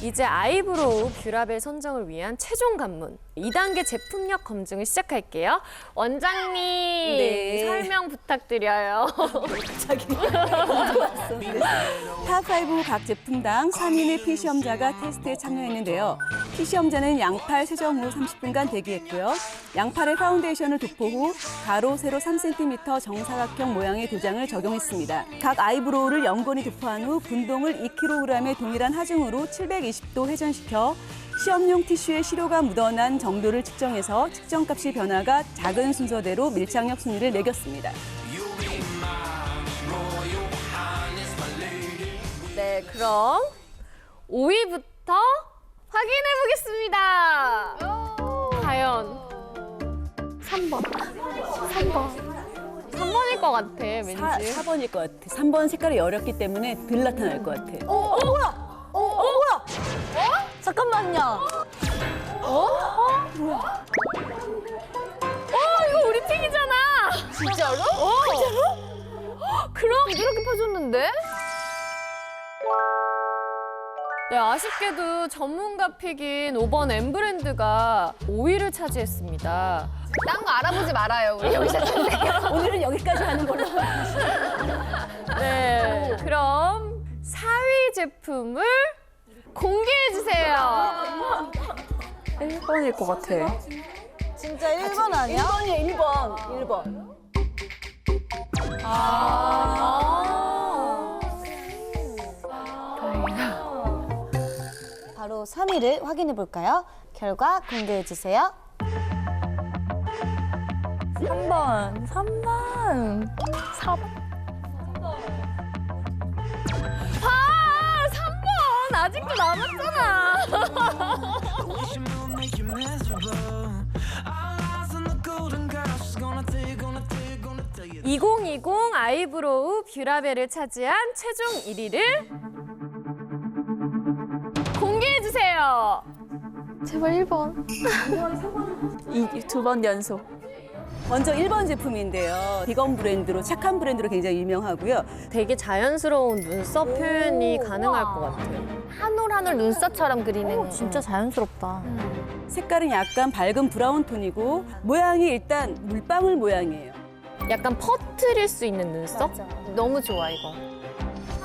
이제 아이브로우 뷰라벨 선정을 위한 최종 관문 2단계 제품력 검증을 시작할게요. 원장님 네. 설명 부탁드려요. 탑5 각 제품당 3인의 피시험자가 테스트에 참여했는데요. 피 시험자는 양팔 세정 후 30분간 대기했고요. 양팔에 파운데이션을 도포 후 가로, 세로 3cm 정사각형 모양의 도장을 적용했습니다. 각 아이브로우를 영건히 도포한 후 분동을 2kg의 동일한 하중으로 720도 회전시켜 시험용 티슈에 시료가 묻어난 정도를 측정해서 측정값이 변화가 작은 순서대로 밀착력 순위를 매겼습니다. 네, 그럼 5위부터 확인해 보겠습니다. 과연 3번. 3번. 3번일 것 같아, 왠지. 4, 4번일 것 같아. 3번 색깔이 어렵기 때문에 덜 나타날 것 같아. 어, 어, 뭐야? 어, 어, 뭐야? 잠깐만요. 어, 이거 우리 픽이잖아. 진짜로? 어. 그럼 이렇게 퍼줬는데? 네, 아쉽게도 전문가 픽인 5번 엠브랜드가 5위를 차지했습니다. 딴 거 알아보지 말아요. 우리 여기서 오늘은 여기까지 하는 걸로. 네, 그럼 4위 제품을 공개해 주세요. 1번일 것 같아. 진짜 1번 아니야? 1번이야, 1번. 1번. 바로 3위를 확인해 볼까요? 결과 공개해 주세요. 3번, 3번. 4번. 아, 3번 아직도 남았잖아. She will make you miserable. All eyes on the golden girl. She's gonna take, gonna take, gonna take you. 2020 아이브로우 뷰라벨을 차지한 최종 1위를 제발 1번. 두 번 연속. 먼저 1번 제품인데요. 비건 브랜드로, 착한 브랜드로 굉장히 유명하고요. 되게 자연스러운 눈썹 표현이 가능할 것 같아요. 한올 한올 눈썹처럼 그리는. 진짜 자연스럽다. 색깔은 약간 밝은 브라운 톤이고, 모양이 일단 물방울 모양이에요. 약간 퍼트릴 수 있는 눈썹? 너무 좋아 이거.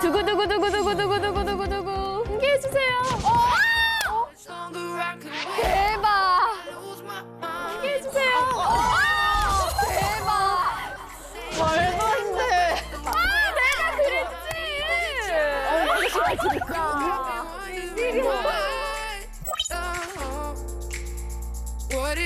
두구두구두구두구두구두구두구두구 공개해 주세요. Longer I could wait. 대박! 함께 해주세요! 대박! 말도 안 돼! 아, 내가 그랬지! 어, 진짜. 웬일이야. What